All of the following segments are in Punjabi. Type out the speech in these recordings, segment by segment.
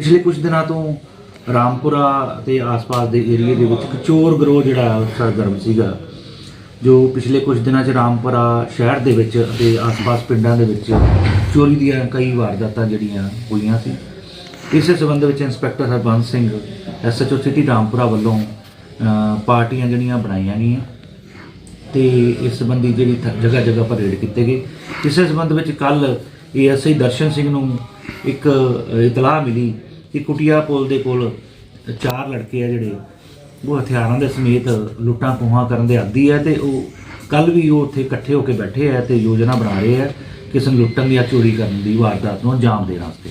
ਪਿਛਲੇ ਕੁਝ ਦਿਨਾਂ ਤੋਂ ਰਾਮਪੁਰਾ ਤੇ ਆਸ-ਪਾਸ ਦੇ ਏਰੀਏ ਦੇ ਵਿੱਚ ਇੱਕ ਚੋਰ ਗਰੋਹ ਜਿਹੜਾ ਉਹ ਸਰਗਰਮ ਸੀਗਾ, ਜੋ ਪਿਛਲੇ ਕੁਝ ਦਿਨਾਂ 'ਚ ਰਾਮਪੁਰਾ ਸ਼ਹਿਰ ਦੇ ਵਿੱਚ ਅਤੇ ਆਸ-ਪਾਸ ਪਿੰਡਾਂ ਦੇ ਵਿੱਚ ਚੋਰੀ ਦੀਆਂ ਕਈ ਵਾਰਦਾਤਾਂ ਜਿਹੜੀਆਂ ਹੋਈਆਂ ਸੀ। ਇਸੇ ਸਬੰਧ ਵਿੱਚ inspector Harbans Singh, SHO city Rampura ਵੱਲੋਂ ਪਾਰਟੀਆਂ ਜਿਹੜੀਆਂ ਬਣਾਈਆਂ ਗਈਆਂ ਤੇ ਇਸ ਸੰਬੰਧੀ ਜਿਹੜੀ ਜਗ੍ਹਾ ਜਗ੍ਹਾ ਪਰ ਰੇਡ ਕੀਤੇ ਗਏ। ਇਸੇ ਸੰਬੰਧ ਵਿੱਚ ਕੱਲ ਏਐਸਆਈ ਦਰਸ਼ਨ ਸਿੰਘ ਨੂੰ ਇੱਕ ਇਤਲਾਹ ਮਿਲੀ ਕਿ ਕੁਟਿਆ ਪੁਲ ਦੇ ਕੋਲ ਚਾਰ ਲੜਕੇ ਆ ਜਿਹੜੇ, ਉਹ ਹਥਿਆਰਾਂ ਦੇ ਸਮੇਤ ਲੁੱਟਾਂ ਖੋਹਾਂ ਕਰਨ ਦੇ ਆਦੀ ਹੈ ਤੇ ਉਹ ਕੱਲ ਵੀ ਉਹ ਉੱਥੇ ਇਕੱਠੇ ਹੋ ਕੇ ਬੈਠੇ ਆ ਤੇ ਯੋਜਨਾ ਬਣਾ ਰਹੇ ਆ ਕਿਸੇ ਨੂੰ ਲੁੱਟਣ ਜਾਂ ਚੋਰੀ ਕਰਨ ਦੀ ਵਾਰਦਾਤ ਨੂੰ ਅੰਜਾਮ ਦੇਣ ਵਾਸਤੇ।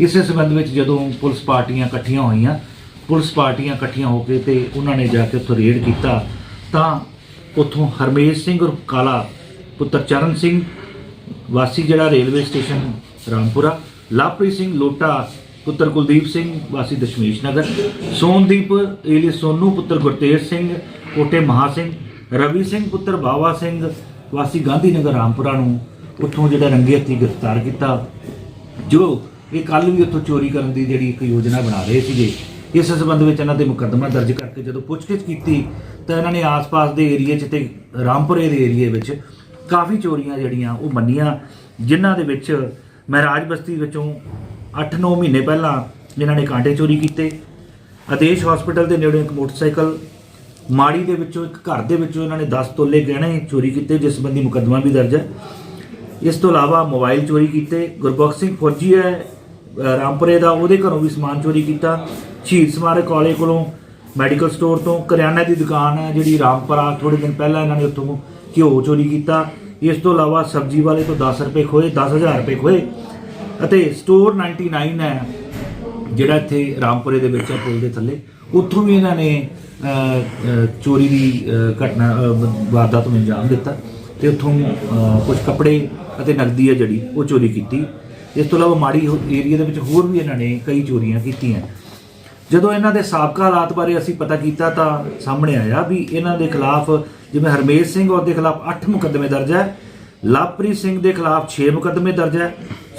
ਇਸੇ ਸੰਬੰਧ ਵਿੱਚ ਜਦੋਂ ਪੁਲਿਸ ਪਾਰਟੀਆਂ ਇਕੱਠੀਆਂ ਹੋਈਆਂ, ਪੁਲਿਸ ਪਾਰਟੀਆਂ ਇਕੱਠੀਆਂ ਹੋ ਕੇ ਤੇ ਉਹਨਾਂ ਨੇ ਜਾ ਕੇ ਉੱਥੋਂ ਰੇਡ ਕੀਤਾ, ਤਾਂ ਉੱਥੋਂ ਹਰਮੇਸ਼ ਸਿੰਘ ਔਰ ਕਾਲਾ ਪੁੱਤਰ ਚਰਨ ਸਿੰਘ, ਵਾਸੀ ਜਿਹੜਾ ਰੇਲਵੇ ਸਟੇਸ਼ਨ ਰਾਮਪੁਰਾ, ਲਵਪ੍ਰੀਤ ਸਿੰਘ ਲੋਟਾ ਪੁੱਤਰ ਕੁਲਦੀਪ ਸਿੰਘ, ਵਾਸੀ ਦਸ਼ਮੇਸ਼ ਨਗਰ, ਸੋਨਦੀਪ ਏਲੀ ਸੋਨੂ, ਪੁੱਤਰ ਗੁਰਤੇਜ ਸਿੰਘ, ਕੋਟੇ ਮਹਾ ਸਿੰਘ, ਰਵੀ ਸਿੰਘ, ਪੁੱਤਰ ਬਾਵਾ ਸਿੰਘ, ਵਾਸੀ ਗਾਂਧੀ ਨਗਰ ਰਾਮਪੁਰਾ ਨੂੰ ਉੱਥੋਂ ਜਿਹੜਾ ਰੰਗੇ ਹੱਥੀ ਗ੍ਰਿਫਤਾਰ ਕੀਤਾ। ਜੋ ਇਹ ਕੱਲ ਵੀ ਉੱਥੋਂ ਚੋਰੀ ਕਰਨ ਦੀ ਜਿਹੜੀ ਇੱਕ ਯੋਜਨਾ ਬਣਾ ਰਹੇ ਸੀਗੇ, ਇਸ ਸੰਬੰਧ ਵਿੱਚ ਇਹਨਾਂ ਦੇ ਮੁਕੱਦਮਾ ਦਰਜ ਕਰਕੇ ਜਦੋਂ ਪੁੱਛਗਿੱਛ ਕੀਤੀ, ਤਾਂ ਇਹਨਾਂ ਨੇ ਆਸ-ਪਾਸ ਦੇ ਏਰੀਏ 'ਚ ਤੇ ਰਾਮਪੁਰੇ ਦੇ ਏਰੀਏ ਵਿੱਚ ਕਾਫੀ ਚੋਰੀਆਂ ਜਿਹੜੀਆਂ ਉਹ ਮੰਨੀਆਂ, ਜਿਨ੍ਹਾਂ ਦੇ ਵਿੱਚ ਮਹਾਰਾਜ ਬਸਤੀ ਵਿੱਚੋਂ 8-9 ਮਹੀਨੇ ਪਹਿਲਾਂ ਇਹਨਾਂ ਨੇ ਕਾਂਟੇ ਚੋਰੀ ਕੀਤੇ ਆਦੇਸ਼ ਹਸਪੀਟਲ ਦੇ ਨੇੜੇ ਇੱਕ ਮੋਟਰਸਾਈਕਲ ਮਾੜੀ ਦੇ ਵਿੱਚੋਂ, ਇੱਕ ਘਰ ਦੇ ਵਿੱਚੋਂ ਇਹਨਾਂ ਨੇ 10 ਤੋਲੇ ਗਹਿਣੇ ਚੋਰੀ ਕੀਤੇ, ਜਿਸ ਸੰਬੰਧੀ ਮੁਕੱਦਮਾ ਵੀ ਦਰਜ ਹੈ। ਇਸ ਤੋਂ ਇਲਾਵਾ ਮੋਬਾਈਲ ਚੋਰੀ ਕੀਤੇ, ਗੁਰਬਖਸ਼ ਸਿੰਘ ਫੌਜੀ ਹੈ ਰਾਮਪੁਰੇ ਦਾ, ਉਹਦੇ ਘਰੋਂ ਵੀ ਸਮਾਨ ਚੋਰੀ ਕੀਤਾ। ਸ਼ਹੀਦ ਸਮਾਰਕ ਕਾਲਜ ਕੋਲੋਂ ਮੈਡੀਕਲ ਸਟੋਰ ਤੋਂ ਕਰਿਆਨਾ ਦੀ ਦੁਕਾਨ ਹੈ, ਜਿਹੜੀ ਰਾਮਪੁਰਾ ਥੋੜੇ ਦਿਨ ਪਹਿਲਾਂ ਇਹਨਾਂ ਨੇ ਉੱਥੋਂ ਘਿਓ ਚੋਰੀ ਕੀਤਾ। ਇਸ ਤੋਂ ਇਲਾਵਾ ਸਬਜ਼ੀ ਵਾਲੇ ਤੋਂ 10 ਰੁਪਏ ਖੋਏ 10000 ਰੁਪਏ ਖੋਏ। ਅਤੇ ਸਟੋਰ 99 ਹੈ ਜਿਹੜਾ ਇੱਥੇ ਰਾਮਪੁਰੇ ਦੇ ਵਿੱਚ ਹੈ ਪੁਲ ਦੇ ਥੱਲੇ। ਉੱਥੋਂ ਵੀ ਇਹਨਾਂ ਨੇ ਚੋਰੀ ਦੀ ਘਟਨਾ ਅ, ਵਾਰਦਾਤ ਨੂੰ ਅੰਜਾਮ ਦਿੱਤਾ। ਤੇ ਉੱਥੋਂ ਕੁਝ ਕੱਪੜੇ ਅਤੇ ਨਕਦੀ ਹੈ ਜਿਹੜੀ ਉਹ ਚੋਰੀ ਕੀਤੀ। ਇਸ ਤੋਂ ਇਲਾਵਾ ਮਾੜੀ ਏਰੀਆ ਦੇ ਵਿੱਚ ਹੋਰ ਵੀ ਇਹਨਾਂ ਨੇ ਕਈ ਚੋਰੀਆਂ ਕੀਤੀਆਂ। ਜਦੋਂ ਇਹਨਾਂ ਦੇ ਸਾਬਕਾ ਹਾਲਾਤ ਬਾਰੇ ਅਸੀਂ ਪਤਾ ਕੀਤਾ ਤਾਂ ਸਾਹਮਣੇ ਆਇਆ ਵੀ ਇਹਨਾਂ ਦੇ ਖਿਲਾਫ ਜਿਵੇਂ ਹਰਮੇਸ਼ ਸਿੰਘ ਔਰ ਦੇ ਖਿਲਾਫ 8 ਮੁਕੱਦਮੇ ਦਰਜ ਹੈ ਲਵਪ੍ਰੀਤ ਸਿੰਘ ਦੇ ਖਿਲਾਫ 6 ਮੁਕੱਦਮੇ ਦਰਜ ਹੈ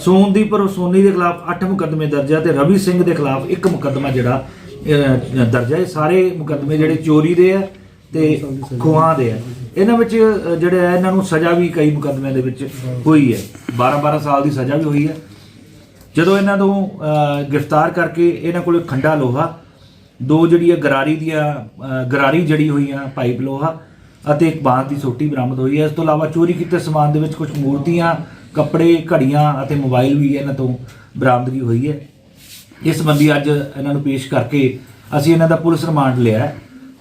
ਸੋਨਦੀਪ ਔਰ ਸੋਨੀ ਦੇ ਖਿਲਾਫ 8 ਮੁਕੱਦਮੇ ਦਰਜ ਹੈ ਤੇ ਰਵੀ ਸਿੰਘ ਦੇ ਖਿਲਾਫ ਇੱਕ ਮੁਕੱਦਮਾ ਜਿਹੜਾ ਦਰਜ ਹੈ ਇਹ ਸਾਰੇ ਮੁਕੱਦਮੇ ਜਿਹੜੇ ਚੋਰੀ ਦੇ ਆ ਤੇ ਖੋਹਾਂ ਦੇ ਆ। ਇਹਨਾਂ ਵਿੱਚ ਜਿਹੜੇ ਆ, ਇਹਨਾਂ ਨੂੰ ਸਜ਼ਾ ਵੀ ਕਈ ਮੁਕੱਦਮਿਆਂ ਦੇ ਵਿੱਚ ਹੋਈ ਹੈ। 12 12 ਸਾਲ ਦੀ ਸਜ਼ਾ ਵੀ ਹੋਈ ਹੈ। ਜਦੋਂ ਇਹਨਾਂ ਨੂੰ ਗ੍ਰਿਫਤਾਰ ਕਰਕੇ ਇਹਨਾਂ ਕੋਲ ਖੰਡਾ ਲੋਹਾ, ਦੋ ਜਿਹੜੀ ਹੈ ਗਰਾਰੀ ਦੀਆਂ ਗਰਾਰੀ ਜੜੀ ਹੋਈਆਂ ਪਾਈਪ ਲੋਹਾ ਅਤੇ ਇੱਕ ਬਾਂਸ ਦੀ ਸੋਟੀ ਬਰਾਮਦ ਹੋਈ ਹੈ। ਇਸ ਤੋਂ ਇਲਾਵਾ ਚੋਰੀ ਕੀਤੇ ਸਮਾਨ ਦੇ ਵਿੱਚ ਕੁਝ ਮੂਰਤੀਆਂ ਕੱਪੜੇ, ਘੜੀਆਂ ਅਤੇ ਮੋਬਾਈਲ ਵੀ ਇਹਨਾਂ ਤੋਂ ਬਰਾਮਦਗੀ ਹੋਈ ਹੈ। ਇਸ ਸੰਬੰਧੀ ਅੱਜ ਇਹਨਾਂ ਨੂੰ ਪੇਸ਼ ਕਰਕੇ ਅਸੀਂ ਇਹਨਾਂ ਦਾ ਪੁਲਿਸ ਰਿਮਾਂਡ ਲਿਆ ਹੈ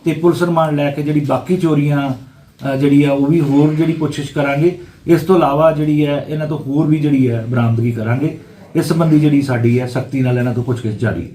ਤੇ ਪੁਲਿਸ ਰਿਮਾਂਡ ਲੈ ਕੇ ਜਿਹੜੀ ਬਾਕੀ ਚੋਰੀਆਂ ਜਿਹੜੀ ਆ ਉਹ ਵੀ ਹੋਰ ਜਿਹੜੀ ਕੋਸ਼ਿਸ਼ ਕਰਾਂਗੇ। ਇਸ ਤੋਂ ਇਲਾਵਾ ਜਿਹੜੀ ਹੈ, ਇਹਨਾਂ ਤੋਂ ਹੋਰ ਵੀ ਜਿਹੜੀ ਹੈ ਬਰਾਮਦਗੀ ਕਰਾਂਗੇ। ਇਸ ਸੰਬੰਧੀ ਜਿਹੜੀ ਸਾਡੀ ਹੈ, ਸਖਤੀ ਨਾਲ ਇਹਨਾਂ ਤੋਂ ਪੁੱਛਗਿੱਛ ਜਾਰੀ।